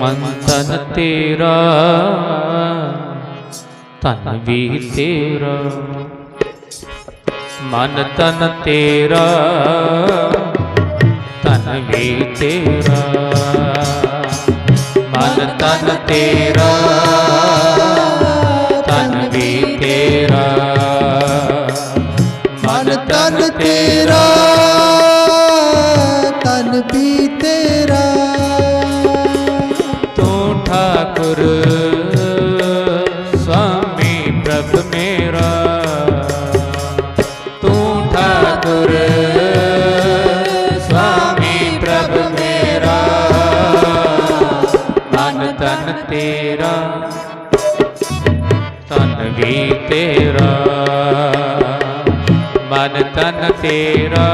ਮਨ ਤਨ ਤੇਰਾ ਤਨ ਵੀ ਤੇਰਾ। ਮਨ ਤਨ ਤੇਰਾ ਤਨ ਵੀ ਤੇਰਾ। ਮਨ ਤਨ ਤੇਰਾ। तन तेरा।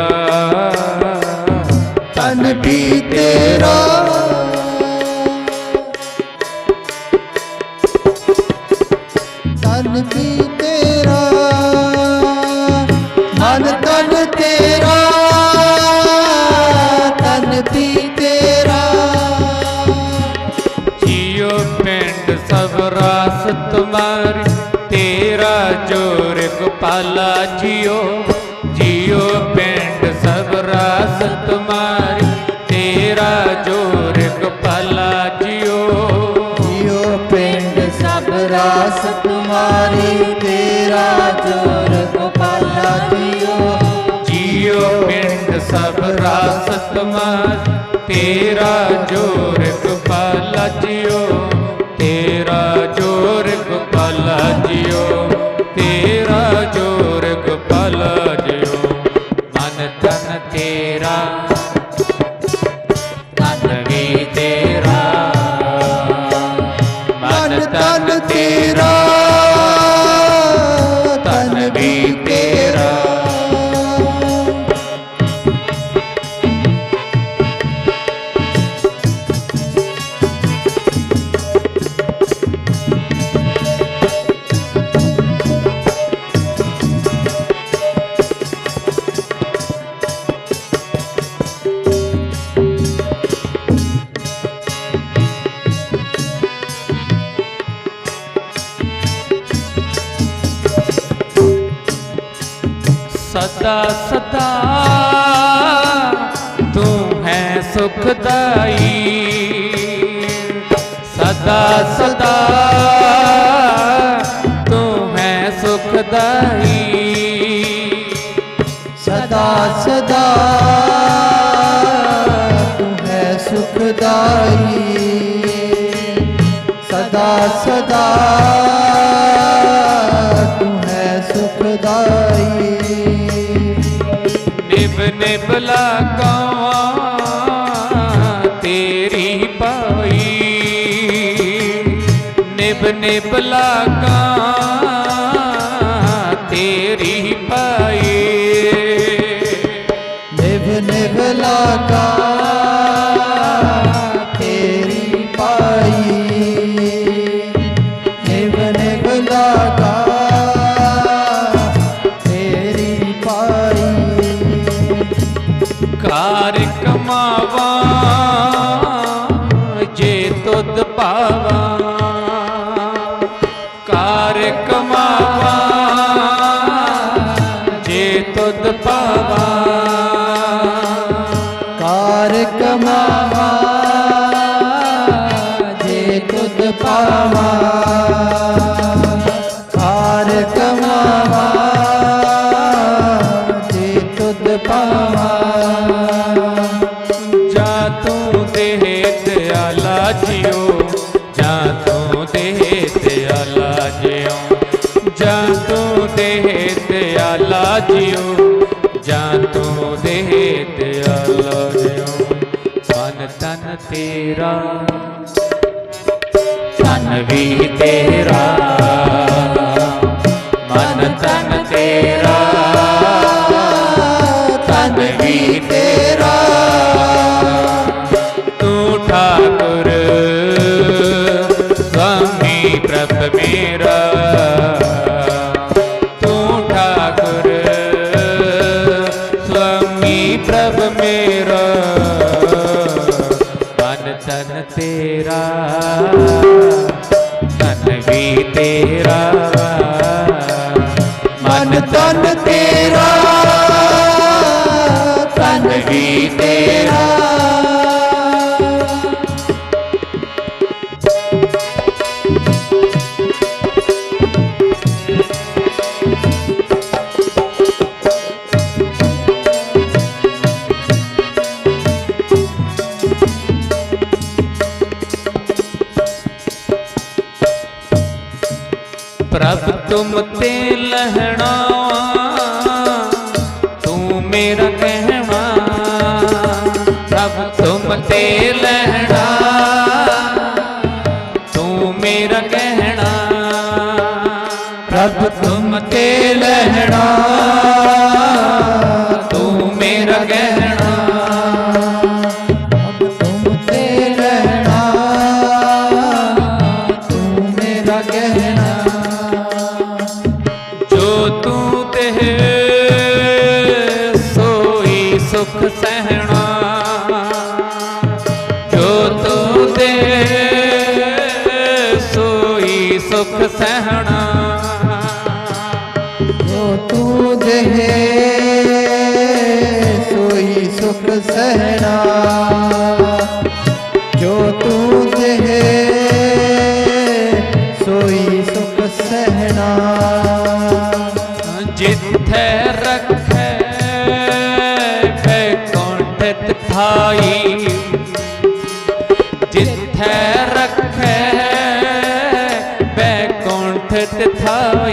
तन भी तेरा। तन भी तेरा। मन तन तेरा। तन भी तेरा। जियो पिंड सब रास तुम्हारी तेरा ज़ोर गोपाला जियो। ਜੀਓ ਪਿੰਡ ਸਭ ਰਾਸ ਤੁਮਾਰੀ ਤੇਰਾ ਜੋਰ ਗੋਪਾਲਾ ਜੀਓ। ਜਿਉ ਪਿੰਡ ਸਭ ਰਾਸ ਤੁਮਾਰੀ ਤੇਰਾ ਜੋਰ ਗੋਪਾਲਾ ਜਿਉ ਜੀਓ। ਪਿੰਡ ਸਭ ਰਾਸ ਤੁਮਾਰੀ ਤੇਰਾ ਜੋਰ ਸਦਾ ਸਦਾ। ਤੂੰ ਹੈ ਸੁਖਦਾਈ। ਸਦਾ ਸਦਾ। ਨਿਭ ਨਿਭ ਤੇਰੀ ਪਾਈ। ਨਿਭ ਨਿਭ ਲਗਾਵਾਂ ਤੇਰੀ ਪਾਈ। ਨਿਭ ਨਿਭ ਲਾਗਾ पद पावा। कार कमावा, जे खुद पावा। कार कमा जे खुद पावा। जा तू देहे दयाला जियो, जा तू देहे दयाला जियो। जा तू देहे दयाला जियो। ਤੇਰਾ। ਤਨ ਵੀ ਤੇਰਾ। तन तेरा तन भी तेरा। मन ते लहणावा तू मेरा कहना। प्रभ, तुम ते लहणा तू मेरा कहना। प्रभ, तुम ते लहणा तू मेरा कहना। दुख सहना, जो तू है, सोई सुख सहना। जिथे रखे वैकुंठ थाई। जिथे रखे वैकुंठ थाई।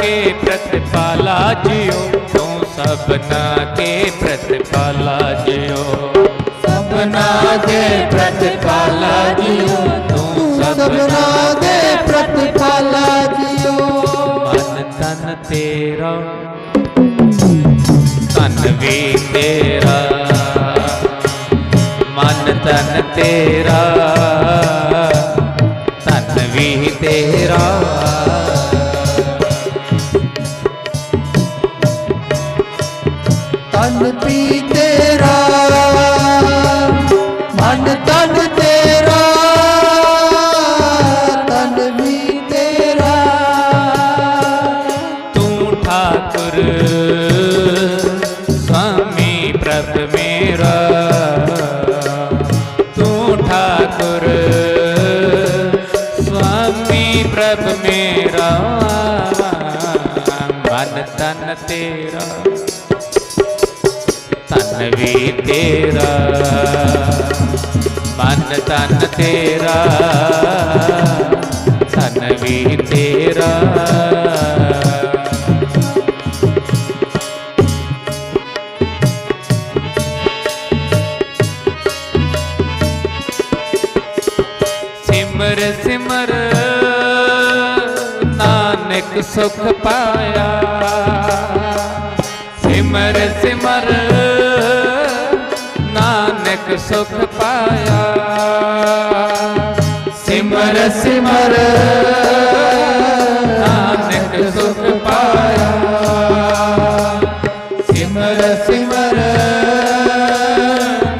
के प्रतिपाला जियो तू सपना के प्रतिपाला जियो सपना के प्रतिपाला जियो तू सपना के प्रतिपाला जियो मन तन तेरा तन भी तेरा। मन तन तेरा तन भी तेरा। ਤੇਰਾ ਤਨ ਵੀ ਤੇਰਾ ਮਨ ਤਨ ਤੇਰਾ ਤਨ ਵੀ ਤੇਰਾ। ਸਿਮਰ ਸਿਮਰ ਨਾਨਕ ਸੁਖ ਪਾਇਆ। ਸਿਮਰ ਸਿਮਰ, ਨਾਨਕ ਸੁਖ ਪਾਇਆ। ਸਿਮਰ ਸਿਮਰ, ਨਾਨਕ ਸੁਖ ਪਾਇਆ। ਸਿਮਰ ਸਿਮਰ,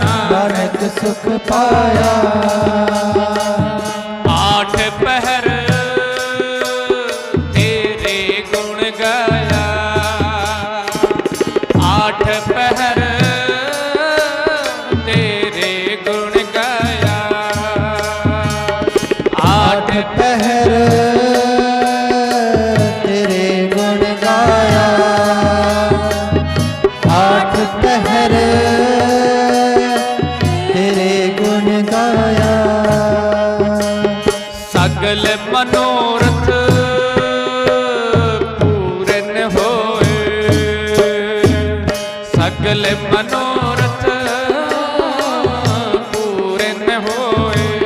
ਨਾਨਕ ਸੁਖ ਪਾਇਆ। ਸਗਲ ਮਨੋਰਥ ਪੂਰਨ ਹੋਏ।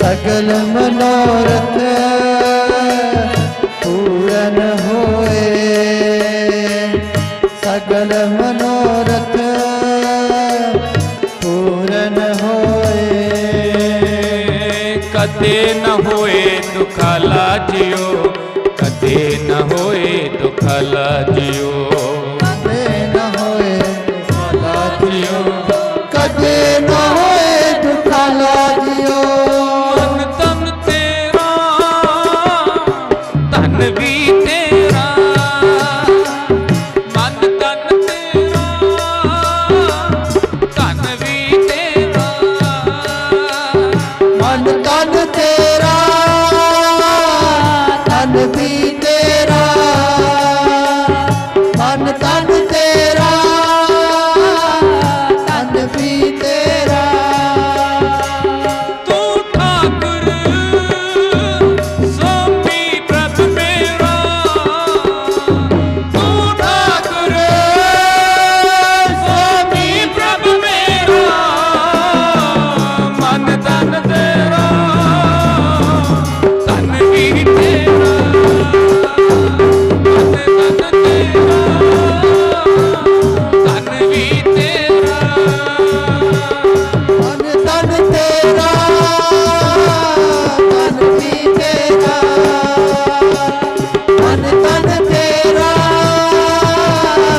ਸਗਲ ਮਨੋਰਥ ਪੂਰਨ ਹੋਏ। ਸਗਲ ਮਨੋਰਥ ਪੂਰਨ ਹੋਏ। ਕਦੇ ਨ ਹੋਏ ਦੁਖਾਲਾ ਜਿਉ ਕਦੇ ਨ ਹੋਏ ਦੁਖ ਭਲਾ ਜਿਉ